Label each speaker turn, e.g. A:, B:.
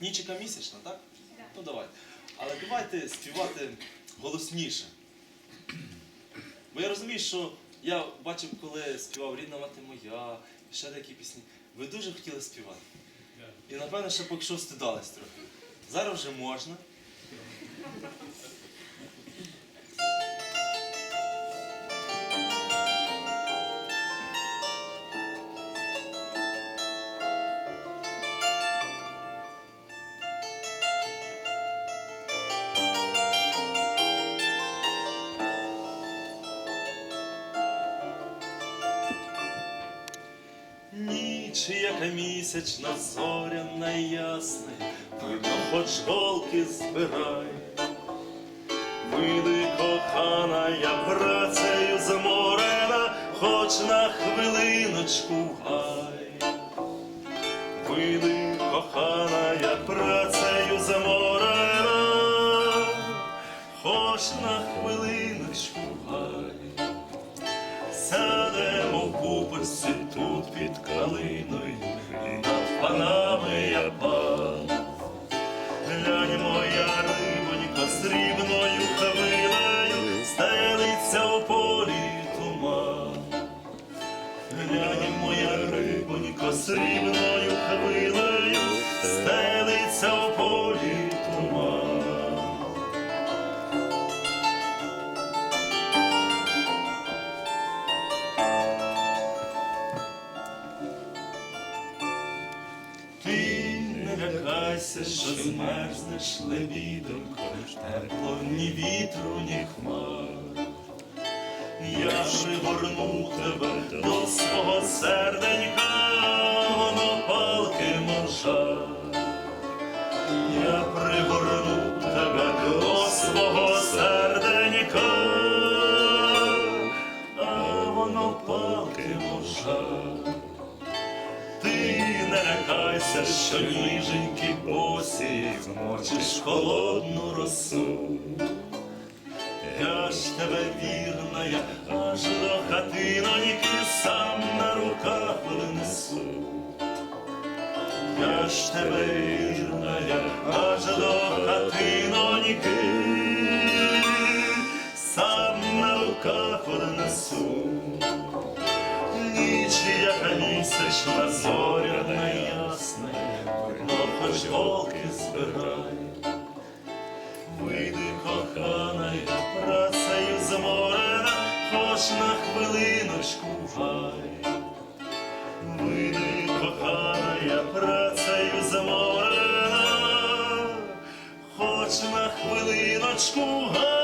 A: Нічика місячна, так? Ну давайте. Але давайте співати голосніше. Бо я розумію, що я бачив, коли співав Рідна мати моя, ще деякі пісні. Ви дуже хотіли співати. І напевно, ще поки що стидались трохи. Зараз вже можна. Ніч, яка місячна, зоряна і ясна, видно, хоч голки збирай. Вийди, кохана, я працею заморена, хоч на хвилиночку гай. Вийди, кохана, я працею заморена, хоч на хвилиночку гай. Тут під калиною, і над панами я пан. Глянь, моя рибонька срібною хвилею, стелиться у полі туман. Глянь, моя рибонька срібною не що змерзнеш лебідонько, тепло ні вітру, ні хмар. Я пригорну тебе до свого серденька, воно палки можа. Я пригорну тебе до не що ніженькі босі змочиш холодну росу. Я ж тебе вірна, я аж до хатиноньки сам на руках несу. Я ж тебе вірна, я аж до хатиноньки сам на руках несу. Ніч, яка місячна, зоряна хоч голки збирай. Вийди, кохана, я працею зморена, хоч на хвилиночку гай. Вийди, кохана, я працею зморена, хоч на хвилиночку гай.